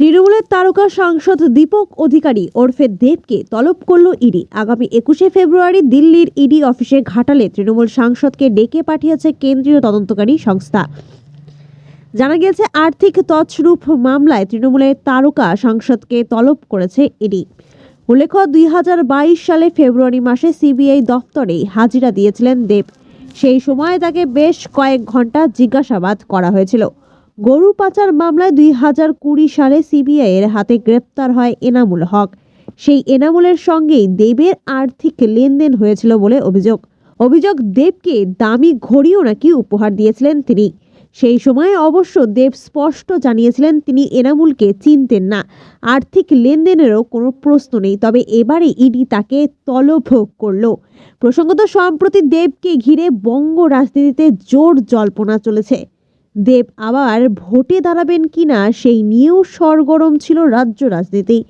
তৃণমূলের তারকা সাংসদ দীপক অধিকারী ওরফে দেবকে তলব করল ইডি। আগামী একুশে ফেব্রুয়ারি দিল্লির ইডি অফিসে ঘাটালে তৃণমূল সাংসদকে ডেকে পাঠিয়েছে কেন্দ্রীয় তদন্তকারী সংস্থা। জানা গিয়েছে, আর্থিক তছরূপ মামলায় তৃণমূলের তারকা সাংসদকে তলব করেছে ইডি। উল্লেখ্য, দুই সালে ফেব্রুয়ারি মাসে সিবিআই দফতরে হাজিরা দিয়েছিলেন দেব। সেই সময় তাকে বেশ কয়েক ঘণ্টা জিজ্ঞাসাবাদ করা হয়েছিল। গরু পাচার মামলায় দুই হাজার কুড়ি সালে সিবিআই এর হাতে গ্রেপ্তার হয় এনামুল হক। সেই এনামুলের সঙ্গেই দেবের আর্থিক লেনদেন হয়েছিল বলে অভিযোগ। অভিযোগ, দেবকে দামি ঘড়িও নাকি উপহার দিয়েছিলেন তিনি। সেই সময় অবশ্য দেব স্পষ্ট জানিয়েছিলেন তিনি এনামুলকে চিনতেন না। আর্থিক লেনদেনেরও কোনো প্রশ্ন নেই, তবে এবারে ইডি তাকে তলব করল। প্রসঙ্গত, সম্প্রতি দেবকে ঘিরে বঙ্গ রাজনীতিতে জোর জল্পনা চলেছে। দেব আবার ভোটে দাঁড়াবেন কিনা সেই নিয়েও সরগরম ছিল রাজ্য রাজনীতি।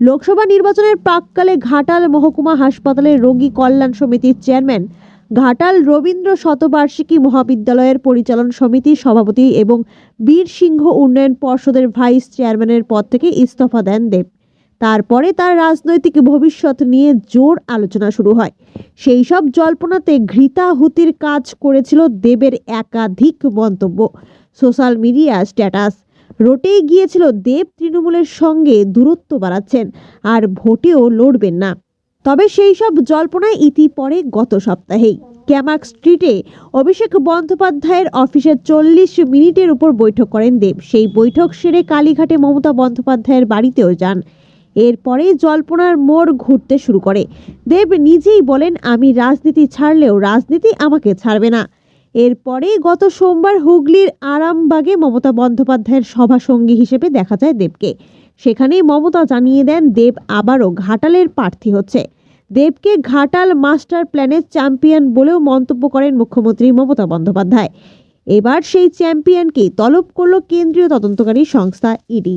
লোকসভা নির্বাচনের প্রাককালে ঘাটাল মহকুমা হাসপাতালের রোগী কল্যাণ সমিতির চেয়ারম্যান, ঘাটাল রবীন্দ্র শতবার্ষিকী মহাবিদ্যালয়ের পরিচালন সমিতির সভাপতি এবং বীর সিংহ উন্নয়ন পর্ষদের ভাইস চেয়ারম্যানের পদ থেকে ইস্তফা দেন দেব। তারপরে তার রাজনৈতিক ভবিষ্যৎ নিয়ে জোর আলোচনা শুরু হয়। সেই সব জল্পনাতে ঘৃতাহুতির কাজ করেছিল দেবের একাধিক মন্তব্য। সোশ্যাল মিডিয়া স্ট্যাটাস, রোটেই গিয়েছিল দেব তৃণমূলের সঙ্গে দূরত্ব বাড়াচ্ছেন আর ভোটেও লড়বেন না। তবে সেই সব জল্পনায় ইতি পড়ে গত সপ্তাহেই। ক্যামাক স্ট্রিটে অভিষেক বন্দ্যোপাধ্যায়ের অফিসে চল্লিশ মিনিটের উপর বৈঠক করেন দেব। সেই বৈঠক সেরে কালীঘাটে মমতা বন্দ্যোপাধ্যায়ের বাড়িতেও যান। এরপরেই জল্পনার মোড় ঘুরতে শুরু করে। দেব নিজেই বলেন, আমি রাজনীতি ছাড়লেও রাজনীতি আমাকে ছাড়বে না। এরপরে গত সোমবার হুগলির আরামবাগে মমতা বন্দ্যোপাধ্যায়ের সভাসঙ্গী হিসেবে দেখা যায় দেবকে। সেখানেই মমতা জানিয়ে দেন, দেব আবারও ঘাটালের প্রার্থী হচ্ছে। দেবকে ঘাটাল মাস্টার প্ল্যানের চ্যাম্পিয়ন বলেও মন্তব্য করেন মুখ্যমন্ত্রী মমতা বন্দ্যোপাধ্যায়। এবার সেই চ্যাম্পিয়নকেই তলব করল কেন্দ্রীয় তদন্তকারী সংস্থা ইডি।